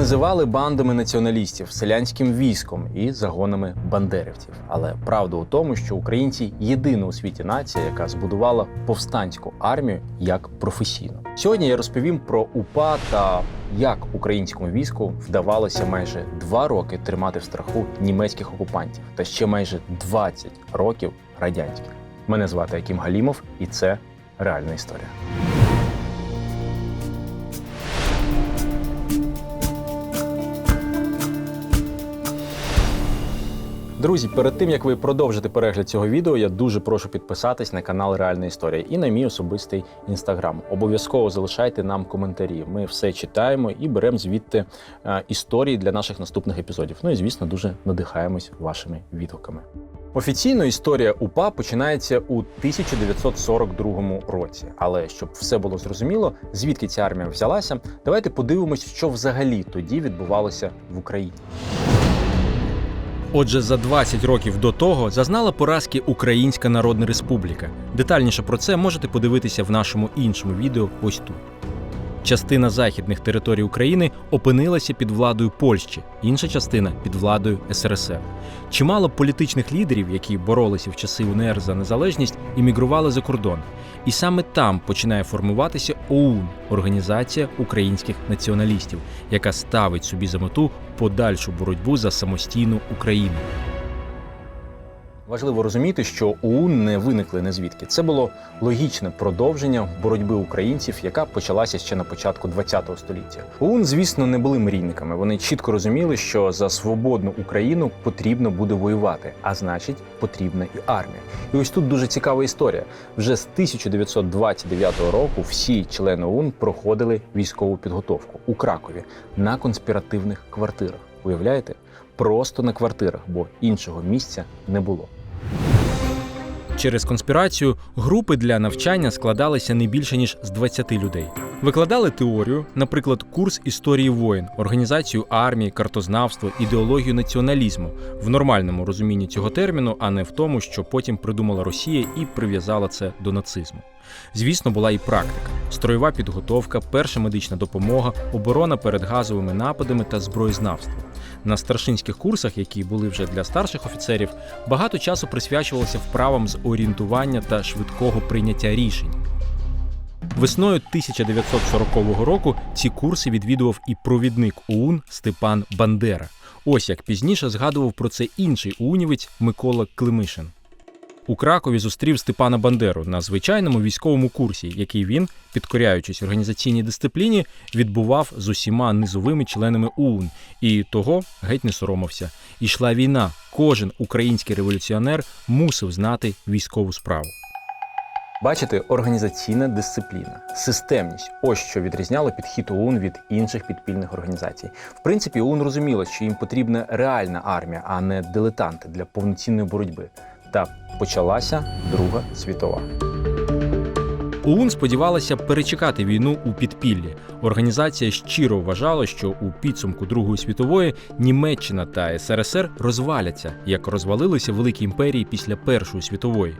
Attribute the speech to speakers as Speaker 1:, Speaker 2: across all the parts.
Speaker 1: називали бандами націоналістів, селянським військом і загонами бандерівців. Але правда у тому, що українці єдина у світі нація, яка збудувала повстанську армію як професійну. Сьогодні я розповім про УПА та як українському війську вдавалося майже два роки тримати в страху німецьких окупантів та ще майже 20 років радянських. Мене звати Акім Галімов, і це реальна історія. Друзі, перед тим як ви продовжите перегляд цього відео, я дуже прошу підписатись на канал Реальна Історія і на мій особистий інстаграм. Обов'язково залишайте нам коментарі. Ми все читаємо і беремо звідти е, історії для наших наступних епізодів. Ну і звісно, дуже надихаємось вашими відгуками. Офіційно історія УПА починається у 1942 році. Але щоб все було зрозуміло, звідки ця армія взялася, давайте подивимось, що взагалі тоді відбувалося в Україні. Отже, за 20 років до того зазнала поразки Українська Народна Республіка. Детальніше про це можете подивитися в нашому іншому відео ось тут. Частина західних територій України опинилася під владою Польщі, інша частина під владою СРСР. Чимало політичних лідерів, які боролися в часи УНР за незалежність, іммігрували за кордон. І саме там починає формуватися ОУН Організація українських націоналістів, яка ставить собі за мету подальшу боротьбу за самостійну Україну. Важливо розуміти, що ОУН не виникли не звідки. Це було логічне продовження боротьби українців, яка почалася ще на початку ХХ століття. ОУН, звісно, не були мрійниками. Вони чітко розуміли, що за свободну Україну потрібно буде воювати, а значить, потрібна і армія. І ось тут дуже цікава історія. Вже з 1929 року всі члени ОУН проходили військову підготовку у Кракові на конспіративних квартирах. Уявляєте? Просто на квартирах, бо іншого місця не було. Через конспірацію групи для навчання складалися не більше ніж з 20 людей. Викладали теорію, наприклад, курс історії воїн, організацію армії, картознавство, ідеологію націоналізму в нормальному розумінні цього терміну, а не в тому, що потім придумала Росія і прив'язала це до нацизму. Звісно, була і практика: строєва підготовка, перша медична допомога, оборона перед газовими нападами та зброєзнавство. На старшинських курсах, які були вже для старших офіцерів, багато часу присвячувалося вправам з орієнтування та швидкого прийняття рішень. Весною 1940 року ці курси відвідував і провідник ОУН Степан Бандера. Ось як пізніше згадував про це інший уунівець Микола Климишин. У Кракові зустрів Степана Бандеру на звичайному військовому курсі, який він, підкоряючись організаційній дисципліні, відбував з усіма низовими членами ОУН, і того геть не соромився. Ішла війна. Кожен український революціонер мусив знати військову справу. Бачите, організаційна дисципліна, системність ось що відрізняло підхід ОУН від інших підпільних організацій. В принципі, ОУН розуміло, що їм потрібна реальна армія, а не дилетанти для повноцінної боротьби. Та почалася Друга світова. ОУН сподівалася перечекати війну у підпіллі. Організація щиро вважала, що у підсумку Другої світової Німеччина та СРСР розваляться, як розвалилися великі імперії після Першої світової.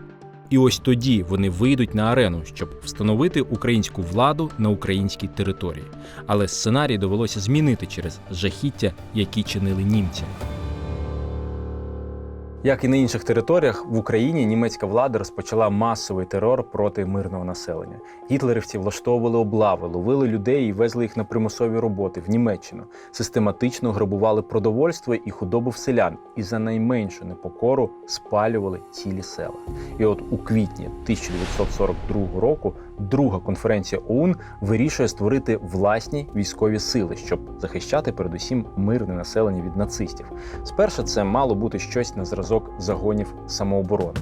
Speaker 1: І ось тоді вони вийдуть на арену, щоб встановити українську владу на українській території. Але сценарій довелося змінити через жахіття, які чинили німці. Як і на інших територіях, в Україні німецька влада розпочала масовий терор проти мирного населення. Гітлерівці влаштовували облави, ловили людей і везли їх на примусові роботи в Німеччину, систематично грабували продовольство і худобу в селян, і за найменшу непокору спалювали цілі села. І от у квітні 1942 року друга конференція ОУН вирішує створити власні військові сили, щоб захищати передусім мирне населення від нацистів. Спершу це мало бути щось на зразок загонів самооборони.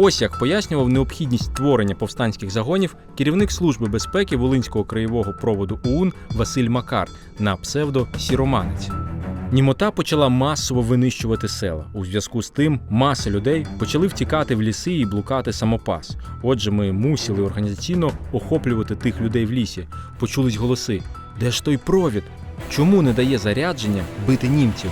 Speaker 1: Ось як пояснював необхідність створення повстанських загонів керівник служби безпеки Волинського краєвого проводу ОУН Василь Макар на псевдо Сіроманець. Німота почала масово винищувати села. У зв'язку з тим маси людей почали втікати в ліси і блукати самопас. Отже, ми мусили організаційно охоплювати тих людей в лісі. Почулись голоси: де ж той провід? Чому не дає зарядження бити німців?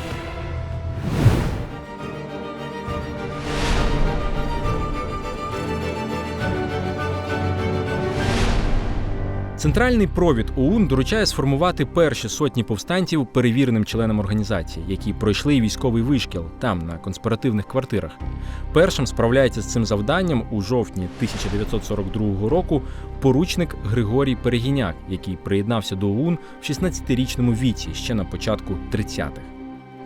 Speaker 1: Центральний провід ОУН доручає сформувати перші сотні повстанців перевіреним членам організації, які пройшли військовий вишкіл там, на конспіративних квартирах. Першим справляється з цим завданням у жовтні 1942 року поручник Григорій Перегіняк, який приєднався до ОУН в 16-річному віці ще на початку 30-х.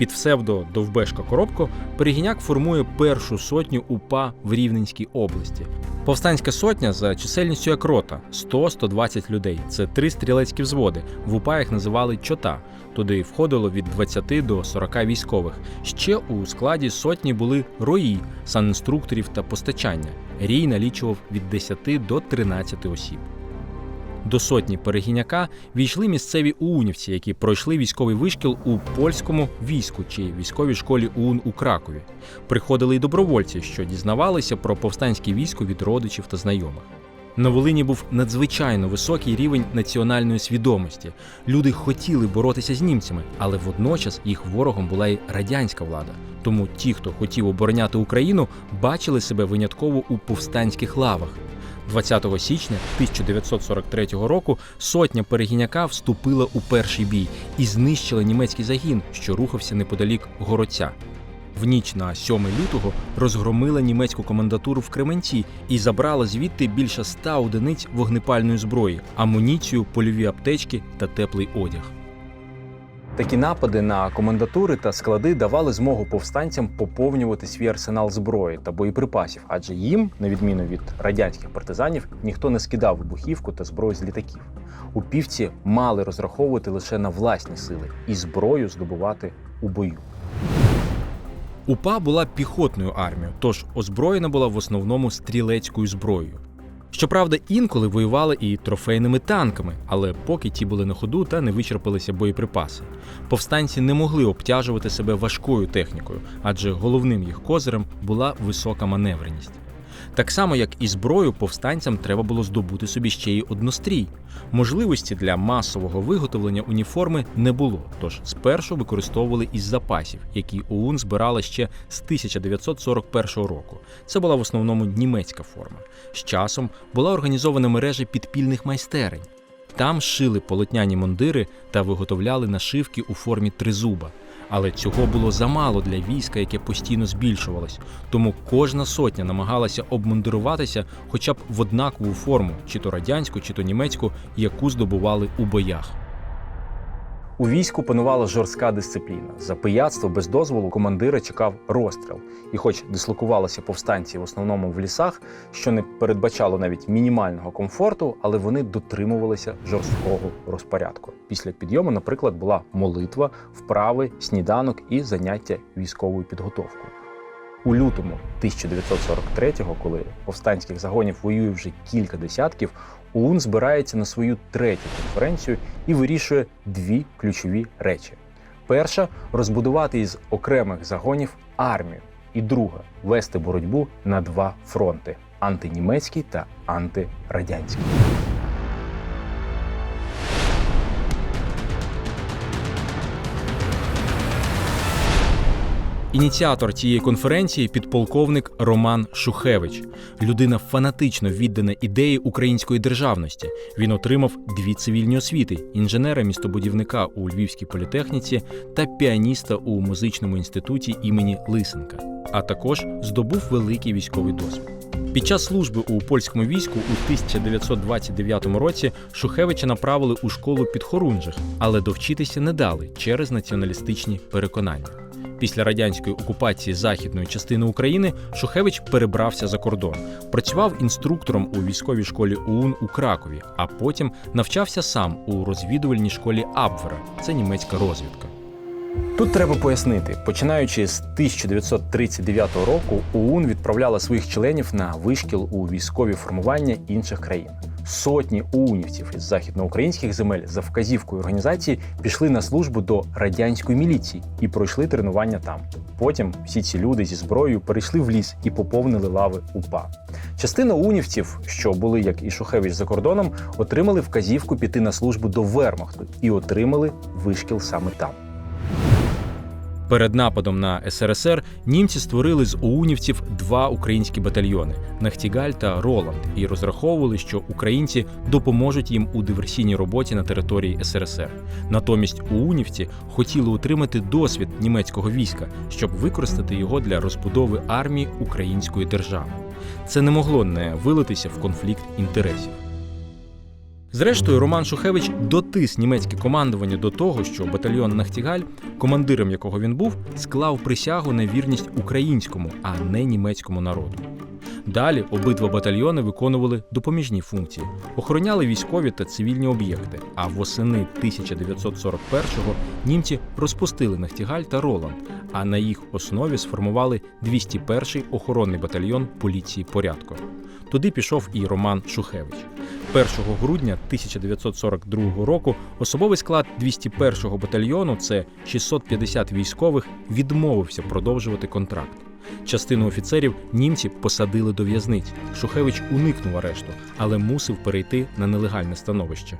Speaker 1: Під псевдо Довбешка Коробко Перегіняк формує першу сотню УПА в Рівненській області. Повстанська сотня за чисельністю як рота 100-120 людей. Це три стрілецькі взводи. В УПА їх називали чота. Туди входило від 20 до 40 військових. Ще у складі сотні були рої, санінструкторів та постачання. Рій налічував від 10 до 13 осіб. До сотні перегіняка війшли місцеві уунівці, які пройшли військовий вишкіл у польському війську чи військовій школі УУН у Кракові. Приходили й добровольці, що дізнавалися про повстанське військо від родичів та знайомих. На Волині був надзвичайно високий рівень національної свідомості. Люди хотіли боротися з німцями, але водночас їх ворогом була й радянська влада. Тому ті, хто хотів обороняти Україну, бачили себе винятково у повстанських лавах. 20 січня 1943 року сотня перегіняка вступила у перший бій і знищила німецький загін, що рухався неподалік городця. В ніч на 7 лютого розгромила німецьку комендатуру в Кременці і забрала звідти більше ста одиниць вогнепальної зброї, амуніцію, польові аптечки та теплий одяг. Такі напади на комендатури та склади давали змогу повстанцям поповнювати свій арсенал зброї та боєприпасів, адже їм, на відміну від радянських партизанів, ніхто не скидав вибухівку та зброю з літаків. Упівці мали розраховувати лише на власні сили і зброю здобувати у бою. УПА була піхотною армією, тож озброєна була в основному стрілецькою зброєю. Щоправда, інколи воювали і трофейними танками, але поки ті були на ходу та не вичерпалися боєприпаси. Повстанці не могли обтяжувати себе важкою технікою, адже головним їх козирем була висока маневреність. Так само, як і зброю, повстанцям треба було здобути собі ще й однострій. Можливості для масового виготовлення уніформи не було, тож спершу використовували із запасів, які ОУН збирала ще з 1941 року. Це була в основному німецька форма. З часом була організована мережа підпільних майстерень. Там шили полотняні мундири та виготовляли нашивки у формі тризуба. Але цього було замало для війська, яке постійно збільшувалось. Тому кожна сотня намагалася обмундируватися хоча б в однакову форму, чи то радянську, чи то німецьку, яку здобували у боях. У війську панувала жорстка дисципліна. За пияцтво без дозволу командира чекав розстріл. І, хоч дислокувалися повстанці в основному в лісах, що не передбачало навіть мінімального комфорту, але вони дотримувалися жорсткого розпорядку. Після підйому, наприклад, була молитва, вправи, сніданок і заняття військовою підготовкою. У лютому 1943-го, коли повстанських загонів воює вже кілька десятків, ОУН збирається на свою третю конференцію і вирішує дві ключові речі: перша розбудувати із окремих загонів армію, і друга вести боротьбу на два фронти антинімецький та антирадянський. Ініціатор цієї конференції підполковник Роман Шухевич, людина фанатично віддана ідеї української державності. Він отримав дві цивільні освіти: інженера-містобудівника у Львівській політехніці та піаніста у музичному інституті імені Лисенка, а також здобув великий військовий досвід. Під час служби у польському війську у 1929 році Шухевича направили у школу під Хорунжих, але довчитися не дали через націоналістичні переконання. Після радянської окупації західної частини України Шухевич перебрався за кордон, працював інструктором у військовій школі УУН у Кракові, а потім навчався сам у розвідувальній школі Абвера. Це німецька розвідка. Тут треба пояснити, починаючи з 1939 року, ОУН відправляла своїх членів на вишкіл у військові формування інших країн. Сотні уунівців із західноукраїнських земель за вказівкою організації пішли на службу до радянської міліції і пройшли тренування там. Потім всі ці люди зі зброєю перейшли в ліс і поповнили лави УПА. Частина унівців, що були як і Шухевич за кордоном, отримали вказівку піти на службу до Вермахту і отримали вишкіл саме там. Перед нападом на СРСР німці створили з оунівців два українські батальйони Нахтігаль та Роланд, і розраховували, що українці допоможуть їм у диверсійній роботі на території СРСР. Натомість оунівці хотіли отримати досвід німецького війська, щоб використати його для розбудови армії української держави. Це не могло не вилитися в конфлікт інтересів. Зрештою, Роман Шухевич дотис німецьке командування до того, що батальйон Нахтігаль, командиром якого він був, склав присягу на вірність українському, а не німецькому народу. Далі обидва батальйони виконували допоміжні функції, охороняли військові та цивільні об'єкти. А восени 1941-го німці розпустили Нахтігаль та Роланд, а на їх основі сформували 201-й охоронний батальйон поліції порядку. Туди пішов і Роман Шухевич. 1 грудня 1942 року особовий склад 201-го батальйону, це 650 військових, відмовився продовжувати контракт. Частину офіцерів німці посадили до в'язниць. Шухевич уникнув арешту, але мусив перейти на нелегальне становище.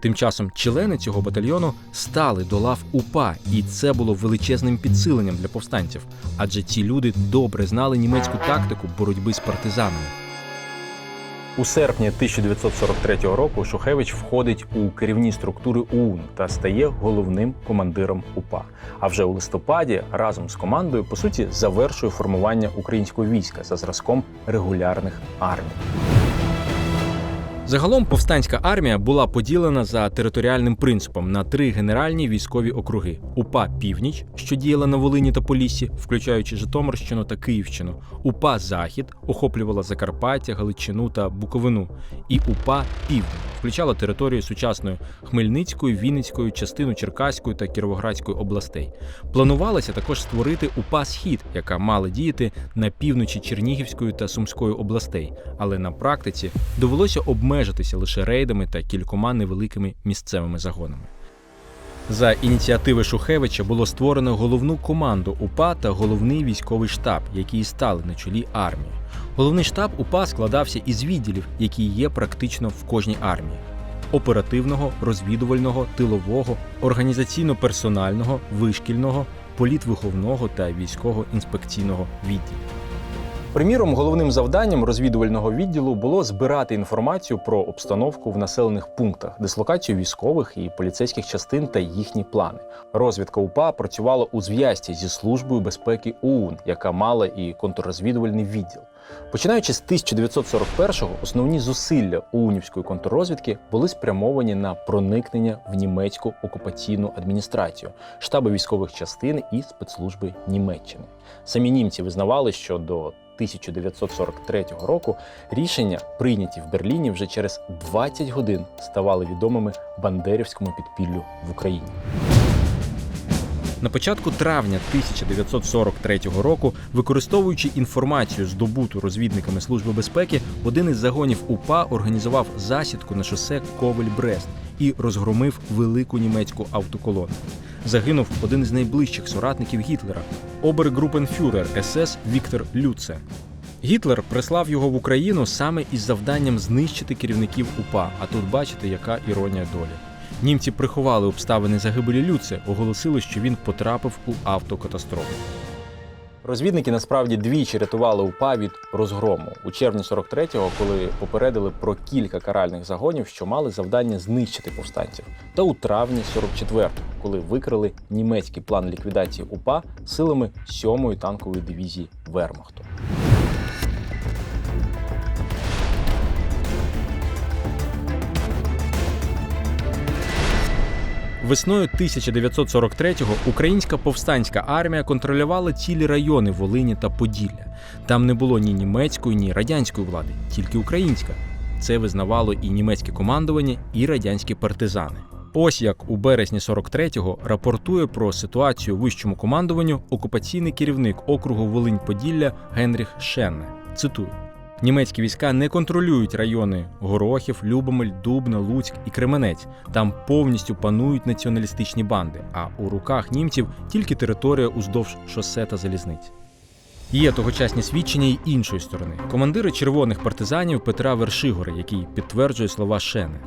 Speaker 1: Тим часом члени цього батальйону стали до лав УПА, і це було величезним підсиленням для повстанців, адже ці люди добре знали німецьку тактику боротьби з партизанами. У серпні 1943 року Шухевич входить у керівні структури ОУН та стає головним командиром УПА. А вже у листопаді разом з командою по суті завершує формування українського війська за зразком регулярних армій. Загалом повстанська армія була поділена за територіальним принципом на три генеральні військові округи: УПА Північ, що діяла на Волині та Поліссі, включаючи Житомирщину та Київщину, УПА Захід охоплювала Закарпаття, Галичину та Буковину, і УПА Південь включала територію сучасної Хмельницької, Вінницької, частину Черкаської та Кіровоградської областей. Планувалося також створити УПА Схід, яка мала діяти на півночі Чернігівської та Сумської областей, але на практиці довелося обмежитися лише рейдами та кількома невеликими місцевими загонами. За ініціативи Шухевича було створено головну команду УПА та головний військовий штаб, які і стали на чолі армії. Головний штаб УПА складався із відділів, які є практично в кожній армії: оперативного, розвідувального, тилового, організаційно-персонального, вишкільного, політвиховного та військово-інспекційного відділів. Приміром, головним завданням розвідувального відділу було збирати інформацію про обстановку в населених пунктах, дислокацію військових і поліцейських частин та їхні плани. Розвідка УПА працювала у зв'язці зі службою безпеки ОУН, яка мала і контррозвідувальний відділ. Починаючи з 1941-го, основні зусилля ОУНівської контррозвідки були спрямовані на проникнення в німецьку окупаційну адміністрацію, штаби військових частин і спецслужби Німеччини. Самі німці визнавали, що до 1943 року рішення, прийняті в Берліні, вже через 20 годин ставали відомими бандерівському підпіллю в Україні. На початку травня 1943 року, використовуючи інформацію, здобуту розвідниками Служби безпеки, один із загонів УПА організував засідку на шосе Ковель-Брест і розгромив велику німецьку автоколону. Загинув один із найближчих соратників Гітлера обергрупенфюрер СС Віктор Люце. Гітлер прислав його в Україну саме із завданням знищити керівників УПА. А тут бачите, яка іронія долі. Німці приховали обставини загибелі Люце, оголосили, що він потрапив у автокатастрофу. Розвідники насправді двічі рятували УПА від розгрому у червні 43-го, коли попередили про кілька каральних загонів, що мали завдання знищити повстанців, та у травні 44-го, коли викрили німецький план ліквідації УПА силами 7-ї танкової дивізії Вермахту. Весною 1943-го українська повстанська армія контролювала цілі райони Волині та Поділля. Там не було ні німецької, ні радянської влади, тільки українська. Це визнавало і німецьке командування, і радянські партизани. Ось як у березні 43-го рапортує про ситуацію вищому командуванню окупаційний керівник округу Волинь-Поділля Генріх Шенне. Цитую. Німецькі війська не контролюють райони Горохів, Любомель, Дубна, Луцьк і Кременець. Там повністю панують націоналістичні банди, а у руках німців тільки територія уздовж шосе та залізниць. Є тогочасні свідчення й іншої сторони. Командири червоних партизанів Петра Вершигора, який підтверджує слова Шени.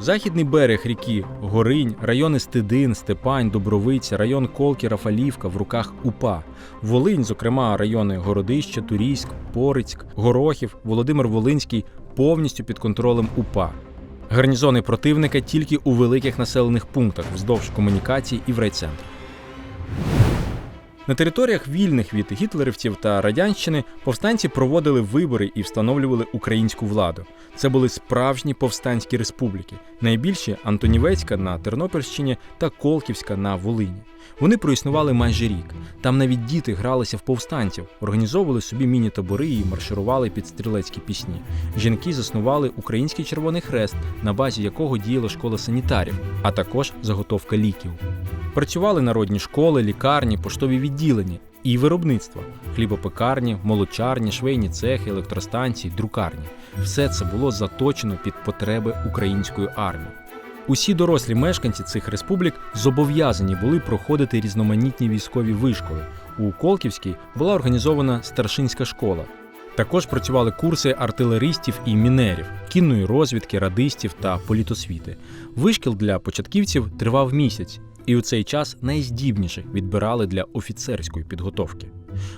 Speaker 1: Західний берег ріки Горинь, райони Стидин, Степань, Добровиця, район Колки, Рафалівка в руках УПА. Волинь, зокрема, райони Городище, Турійськ, Порицьк, Горохів, Володимир Волинський повністю під контролем УПА. Гарнізони противника тільки у великих населених пунктах вздовж комунікацій і в райцентрах. На територіях вільних від гітлерівців та радянщини повстанці проводили вибори і встановлювали українську владу. Це були справжні повстанські республіки, найбільші Антонівецька на Тернопільщині та Колківська на Волині. Вони проіснували майже рік. Там навіть діти гралися в повстанців, організовували собі міні-табори і марширували під стрілецькі пісні. Жінки заснували Український Червоний Хрест, на базі якого діяла школа санітарів, а також заготовка ліків. Працювали народні школи, лікарні, поштові відділення і виробництво хлібопекарні, молочарні, швейні цехи, електростанції, друкарні. Все це було заточено під потреби української армії. Усі дорослі мешканці цих республік зобов'язані були проходити різноманітні військові вишколи. У Колківській була організована старшинська школа. Також працювали курси артилеристів і мінерів, кінної розвідки, радистів та політосвіти. Вишкіл для початківців тривав місяць, і у цей час найздібніших відбирали для офіцерської підготовки.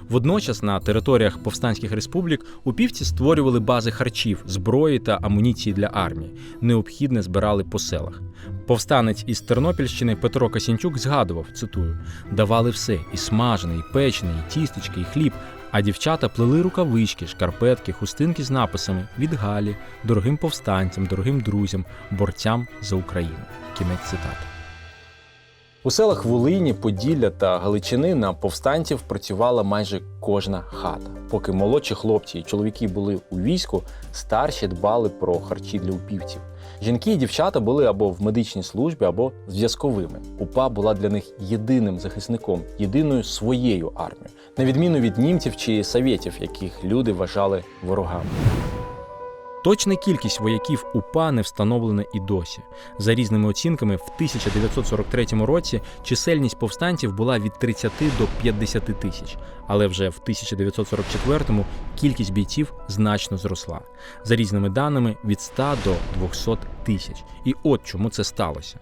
Speaker 1: Водночас на територіях повстанських республік упівці створювали бази харчів, зброї та амуніції для армії. Необхідне збирали по селах. Повстанець із Тернопільщини Петро Касінчук згадував: цитую: давали все: і смажене, і печене, і тістечки, і хліб. А дівчата плели рукавички, шкарпетки, хустинки з написами від Галі, дорогим повстанцям, дорогим друзям, борцям за Україну. Кінець цитати. У селах Волині, Поділля та Галичини на повстанців працювала майже кожна хата. Поки молодші хлопці і чоловіки були у війську, старші дбали про харчі для упівців. Жінки і дівчата були або в медичній службі, або зв'язковими. УПА була для них єдиним захисником, єдиною своєю армією, на відміну від німців чи совєтів, яких люди вважали ворогами. Точна кількість вояків УПА не встановлена і досі. За різними оцінками, в 1943 році чисельність повстанців була від 30 до 50 тисяч, але вже в 1944-му кількість бійців значно зросла. За різними даними від 100 до 200 тисяч. І от чому це сталося.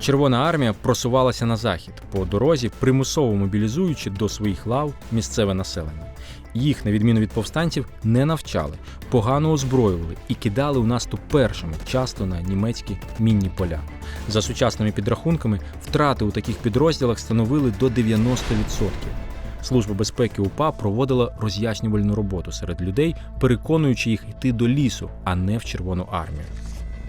Speaker 1: Червона армія просувалася на захід по дорозі, примусово мобілізуючи до своїх лав місцеве населення. Їх, на відміну від повстанців, не навчали, погано озброювали і кидали у наступ першими, часто на німецькі мінні поля. За сучасними підрахунками, втрати у таких підрозділах становили до 90%. Служба безпеки УПА проводила роз'яснювальну роботу серед людей, переконуючи їх йти до лісу, а не в Червону армію.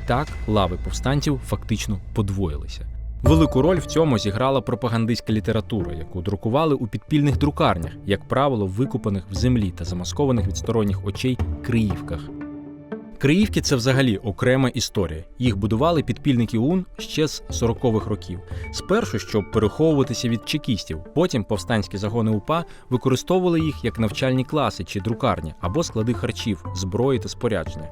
Speaker 1: Так лави повстанців фактично подвоїлися. Велику роль в цьому зіграла пропагандистська література, яку друкували у підпільних друкарнях, як правило, викопаних в землі та замаскованих від сторонніх очей криївках. Криївки це взагалі окрема історія. Їх будували підпільники УН ще з 40-х років. Спершу, щоб переховуватися від чекістів. Потім повстанські загони УПА використовували їх як навчальні класи чи друкарні або склади харчів, зброї та спорядження.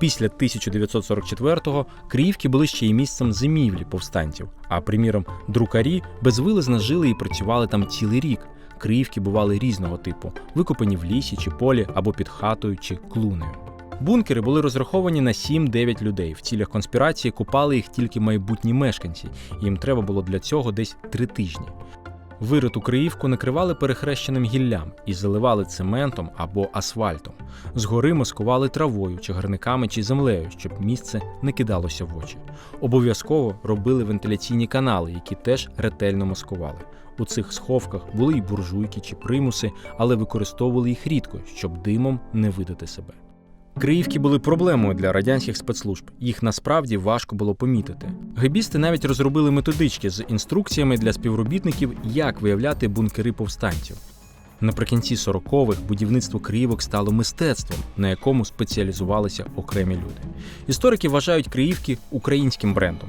Speaker 1: Після 1944-го Криївки були ще й місцем зимівлі повстанців. А приміром, друкарі безвилизно жили і працювали там цілий рік. Криївки бували різного типу, викопані в лісі чи полі або під хатою чи клунею. Бункери були розраховані на 7-9 людей. В цілях конспірації купали їх тільки майбутні мешканці. Їм треба було для цього десь три тижні. Вириту Криївку накривали перехрещеним гіллям і заливали цементом або асфальтом. Згори маскували травою, чагарниками чи землею, щоб місце не кидалося в очі. Обов'язково робили вентиляційні канали, які теж ретельно маскували. У цих сховках були й буржуйки чи примуси, але використовували їх рідко, щоб димом не видати себе. Криївки були проблемою для радянських спецслужб. Їх насправді важко було помітити. Гебісти навіть розробили методички з інструкціями для співробітників, як виявляти бункери повстанців. Наприкінці 40-х будівництво Криївок стало мистецтвом, на якому спеціалізувалися окремі люди. Історики вважають Криївки українським брендом.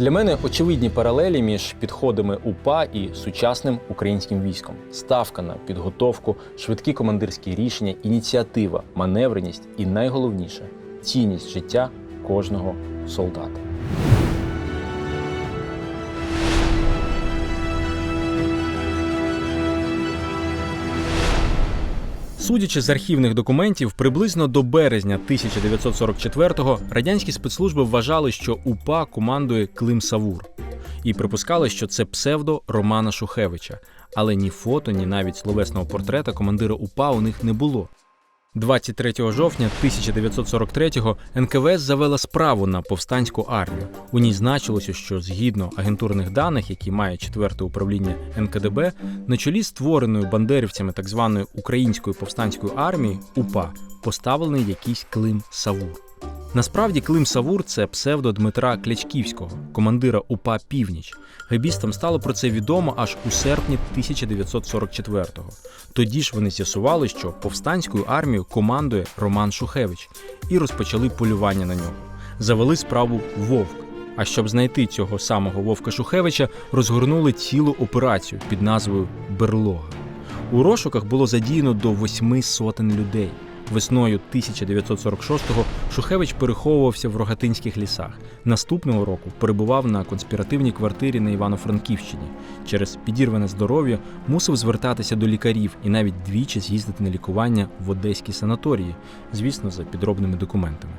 Speaker 1: Для мене очевидні паралелі між підходами УПА і сучасним українським військом: ставка на підготовку, швидкі командирські рішення, ініціатива, маневреність і найголовніше цінність життя кожного солдата. Судячи з архівних документів, приблизно до березня 1944-го радянські спецслужби вважали, що УПА командує Клим Савур, і припускали, що це псевдо Романа Шухевича. Але ні фото, ні навіть словесного портрета командира УПА у них не було. 23 жовтня 1943-го НКВС завела справу на повстанську армію. У ній значилося, що згідно агентурних даних, які має четверте управління НКДБ, на чолі створеної бандерівцями так званої української повстанської армії УПА поставлений якийсь Клим Савур. Насправді Клим Савур це псевдо Дмитра Клячківського, командира УПА Північ. Гебістам стало про це відомо аж у серпні 1944-го. Тоді ж вони з'ясували, що повстанською армією командує Роман Шухевич, і розпочали полювання на нього. Завели справу Вовк. А щоб знайти цього самого Вовка Шухевича, розгорнули цілу операцію під назвою Берлога. У розшуках було задіяно до восьми сотень людей. Весною 1946-го Шухевич переховувався в Рогатинських лісах. Наступного року перебував на конспіративній квартирі на Івано-Франківщині. Через підірване здоров'я мусив звертатися до лікарів і навіть двічі з'їздити на лікування в одеській санаторії, звісно, за підробними документами.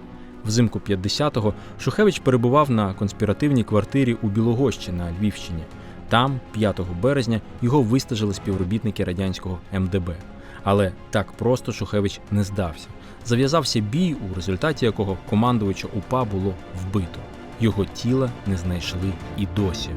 Speaker 1: Взимку 50-го Шухевич перебував на конспіративній квартирі у Білогощі на Львівщині. Там, 5 березня, його вистежили співробітники радянського МДБ. Але так просто Шухевич не здався. Зав'язався бій, у результаті якого командувача УПА було вбито. Його тіла не знайшли і досі.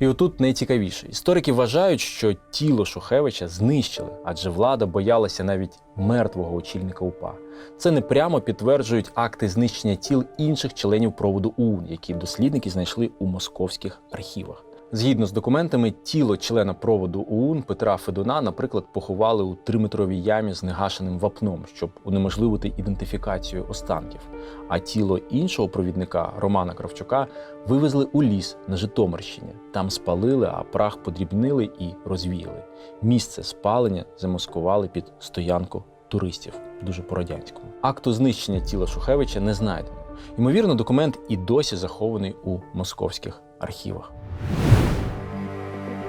Speaker 1: І отут найцікавіше. Історики вважають, що тіло Шухевича знищили, адже влада боялася навіть мертвого очільника УПА. Це не прямо підтверджують акти знищення тіл інших членів проводу ОУН, які дослідники знайшли у московських архівах. Згідно з документами, тіло члена проводу ОУН Петра Федуна, наприклад, поховали у триметровій ямі з негашеним вапном, щоб унеможливити ідентифікацію останків. А тіло іншого провідника Романа Кравчука вивезли у ліс на Житомирщині. Там спалили, а прах подрібнили і розвіяли. Місце спалення замаскували під стоянку туристів, дуже по-радянському. Акту знищення тіла Шухевича не знайдено. Ймовірно, документ і досі захований у московських архівах.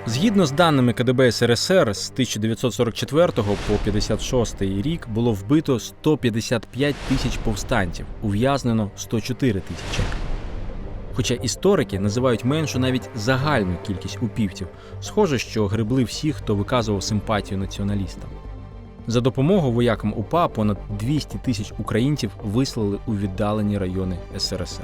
Speaker 1: Згідно з даними КДБ СРСР, з 1944 по 56 рік було вбито 155 тисяч повстанців, ув'язнено 104 тисячі. Хоча історики називають меншу навіть загальну кількість упівців, схоже, що гребли всі, хто виказував симпатію націоналістам. За допомогою воякам УПА понад 200 тисяч українців вислали у віддалені райони СРСР.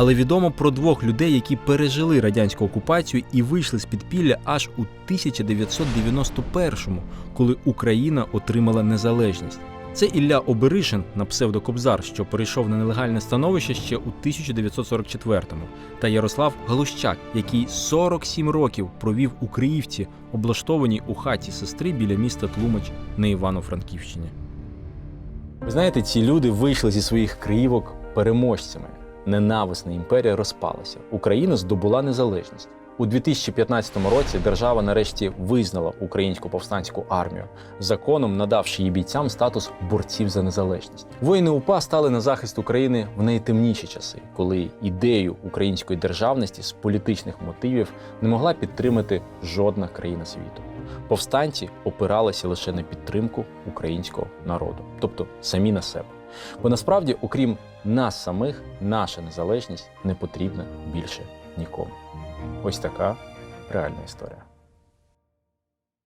Speaker 1: Але відомо про двох людей, які пережили радянську окупацію і вийшли з підпілля аж у 1991-му, коли Україна отримала незалежність. Це Ілля Оберишин на псевдокобзар, що перейшов на нелегальне становище ще у 1944-му, та Ярослав Галущак, який 47 років провів у Криївці, облаштованій у хаті сестри біля міста Тлумач на Івано-Франківщині. Ви знаєте, ці люди вийшли зі своїх криївок переможцями. Ненависна імперія розпалася. Україна здобула незалежність. У 2015 році держава нарешті визнала українську повстанську армію, законом надавши її бійцям статус борців за незалежність. Воїни УПА стали на захист України в найтемніші часи, коли ідею української державності з політичних мотивів не могла підтримати жодна країна світу. Повстанці опиралися лише на підтримку українського народу, тобто самі на себе. Бо насправді, окрім нас самих, наша незалежність не потрібна більше нікому. Ось така реальна історія.